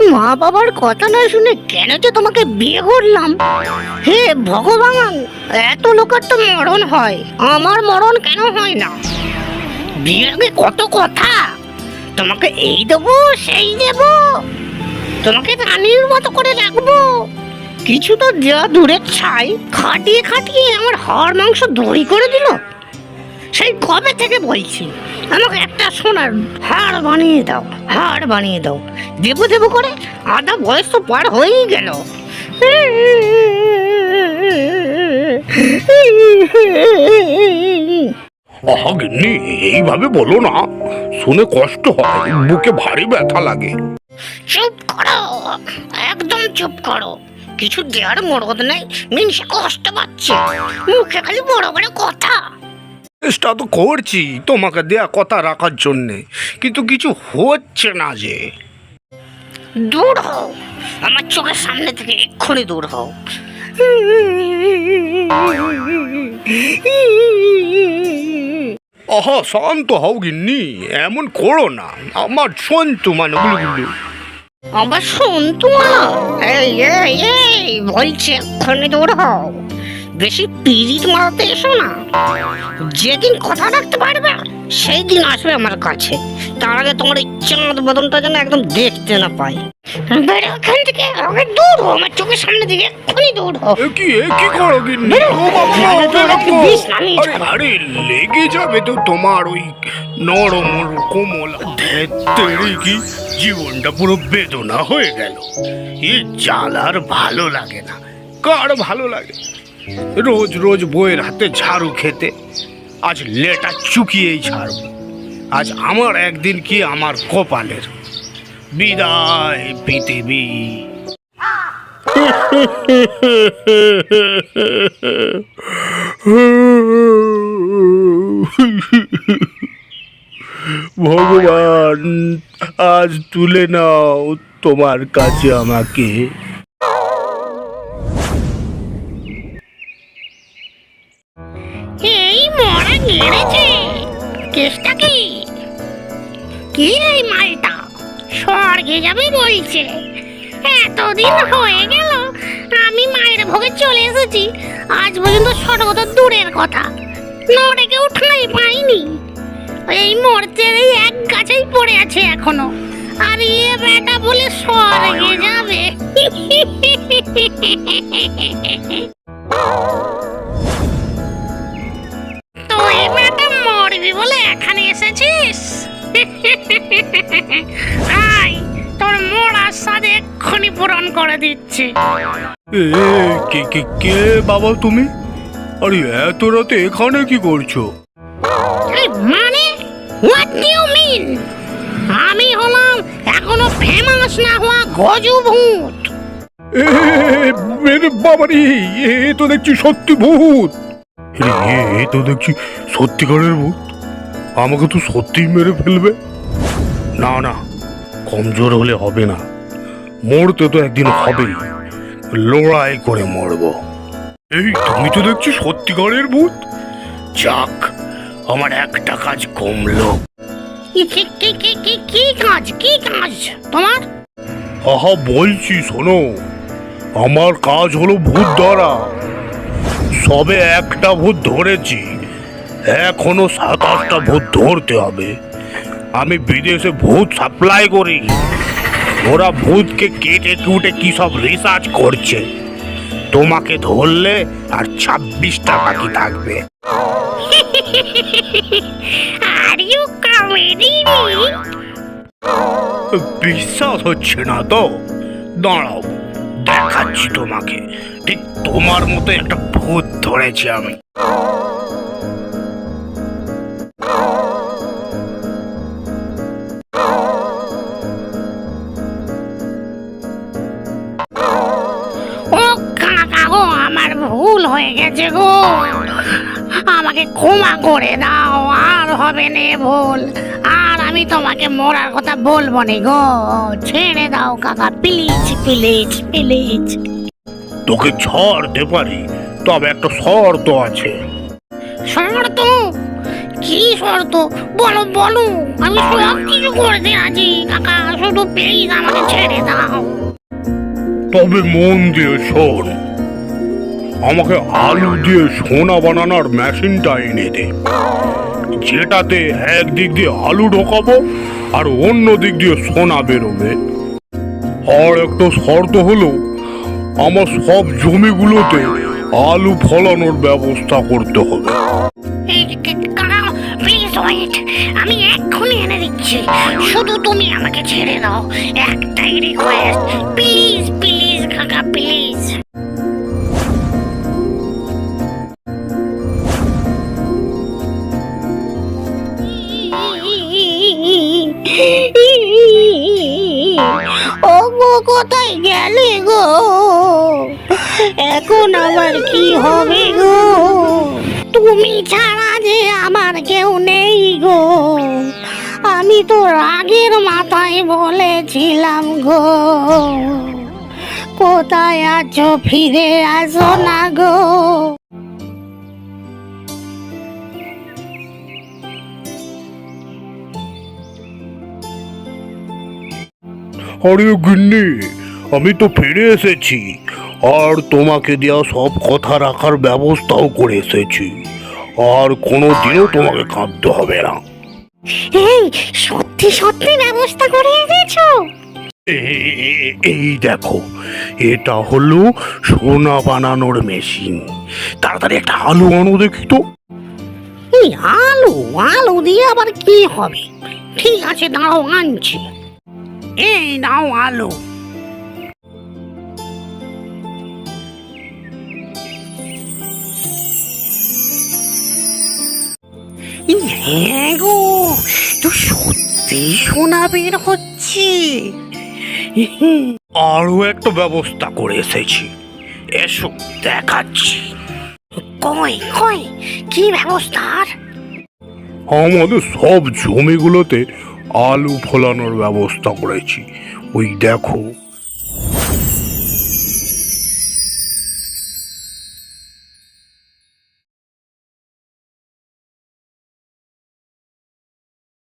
বাবার কথা না শুনে কেন যে তোমাকে বিয়ে করলাম? হে ভগবান, এত লোকের তো মরণ হয়। আমার মরণ কেন হয় না? বিয়ের আগে কত কথা? তোমাকে এই দেবো, সেই দেব তোমাকে রানীর মতো করে রাখব। কিছু তো দেওয়া দূরের ছাই, খাটিয়ে খাটিয়ে আমার হাড় মাংস দড়ি করে দিল। সেই কবে থেকে বলছি? আমাকে একটা সোনার হাড় বানিয়ে দাও হাড় বানিয়ে দাও। দেবো দেবো করে আধা বয়স তো পার হয়েই গেল। গিন্নি এইভাবে বলো না। শুনে কষ্ট হয় বুকে ভারী ব্যথা লাগে। চুপ করো একদম চুপ করো। কিছু দেওয়ার মরদ নেই মিনসে কষ্ট পাচ্ছে। মুখে খালি বড় বড় কথা। চেষ্টা তো করছি তোমাকে দেয়া কথা রাখার জন্যে কিন্তু কিছু হচ্ছে না যে। দূর হও আমার চোখের সামনে থেকে এক্ষুনি দূর হও। আহা শান্ত হও গিন্নি এমন করো না আমার সন্তু মানে গুলগুলি। আবার শুন তোমার এই এই এই বলছে এক্ষুনি দূর হও। বেশি পিরিত মারাতে এসো না। যেদিন কথা রাখতে পারবে সেই দিন আসবে আমার কাছে। তার আগে তোমার এই চাঁদ বদনটা যেন একদম দেখতে না পাই। বেরো ওখান থেকে আগে দূর হও আমার চোখের সামনে থেকে এক্ষুনি দূর এ কি এ কি করো গিন্নি? ও বাবা, আরে, লেগে যাবে তো তোমার ওই নরম কোমল ধেত্তেরি কি? জীবনটা পুরো বেদনা হয়ে গেল। এই জ্বালার ভালো লাগে না। কার ভালো লাগে? রোজ রোজ বইয়ের হাতে ঝাড়ু খেতে। আজ লেটা চুকিয়েই ছাড়ব। আজ আমার একদিন কি আমার কপালের? বিদায় পৃথিবী। ভগবান, আজ তুলে নাও তোমার কাছে আমাকে। গেড়েছে কেসটা কি? কি এই মালটা? স্বর্গে যাবে বলছে। এতদিন হয়ে গেল, আমি মায়ের ভোগে চলে এসেছি। আজ পর্যন্ত স্বর্গ তো দূরের কথা। নড়েকে উঠাই পাইনি। এই মরতে এই এক গাছেই পড়ে আছে এখনও। আর ইয়ে বেটা বলে স্বর্গে যাবে। মরবি বলে এখানে এসেছিস? আয় তোর মরার সাথে এক্ষুনি পূরণ করে দিচ্ছি। কে কে কে বাবা তুমি? আরে এত রাতে এখানে কি করছ? মানে? হোয়াট ডু ইউ মিন আমি হলাম এখনও ফেমাস না হওয়া গজু ভূত। মেরে বাবারি এ তো দেখছি সত্যি ভূত। এ তো দেখছি সত্যিকারের ভূত। আমাকে তো সত্যিই মেরে ফেলবে। না না কমজোর হলে হবে না। মরতে তো একদিন হবেই। লড়াই করে মরবো। এই তুমি তো দেখছি সত্যিকারের ভূত। যাক আমার একটা কাজ কমলো। কি কাজ কি কাজ? তোমার? আহা বলছি শোনো। আমার কাজ হলো ভূত ধরা। সবে একটা ভূত ধরেছি। এখনও সাতাশটা ভূত ধরতে হবে। আমি বিদেশে ভূত সাপ্লাই করি। ওরা ভূতকে কেটে কুটে কি সব রিসার্চ করছে। তোমাকে ধরলে আর ছাব্বিশটা বাকি থাকবে? আর ইউ বিশ্বাস হচ্ছে না তো। দাঁড়াও দেখাচ্ছি তোমাকে। ঠিক তোমার মতো একটা ভূত ধরেছি আমি। গো আমার ভুল হয়ে গেছে গো। আমাকে ক্ষমা করে দাও আর হবে নে ভুল। আর আমি তোমাকে মরার কথা বলব নি গো। ছেড়ে দাও কাকা প্লিজ প্লিজ প্লিজ। তোকে ছাড়তে পারি তবে একটা শর্ত আছে। শর্ত? কি শর্ত? বলো বলো। আমি সব কিছু করতে আছি কাকা শুধু প্লিজ আমাকে ছেড়ে দাও। তবে মন দিয়ে শোন। আমাকে আলু দিয়ে সোনা বানানোর মেশিনটা এনে দে। যেটাতে একদিক দিয়ে আলু ঢোকাবো আর অন্য দিক দিয়ে সোনা বেরোবে। আর একটা শর্ত হলো, আমার সব জমিগুলোতে আলু ফলানোর ব্যবস্থা করতে হবে। আমি এক্ষুনি এনে দিচ্ছি। শুধু তুমি আমাকে ছেড়ে দাও। একটাই রিকোয়েস্ট প্লিজ প্লিজ গেলে গো। এখন আমার কি হবে গো? তুমি ছাড়া যে আমার কেউ নেই গো। আমি তো রাগের মাথায় বলেছিলাম গো। কোথায় আছো, ফিরে আসো না গো। আরে গিন্নি। আমি তো ফিরে এসেছি আর তোমাকে দেওয়া সব কথা রাখার ব্যবস্থাও করে এসেছি। আর কোনো দিনও তোমাকে কাঁদতে হবে না। এই সত্যি সত্যি ব্যবস্থা করে এনেছো এ- এ- এই দেখো এটা হলো সোনা বানানোর মেশিন। তাড়াতাড়ি একটা আলু আনো দেখি তো। এই আলু আলু দিয়ে আবার কি হবে? ঠিক আছে দাঁড়াও আনছি। এই নাও আলু। হ্যাঁ গো তো সত্যি সোনা বের হচ্ছে। আরও একটা ব্যবস্থা করে এসেছি। এসো দেখাচ্ছি। কই কই কি ব্যবস্থা আমাদের সব জমিগুলোতে আলু ফলানোর ব্যবস্থা করেছি। ওই দেখো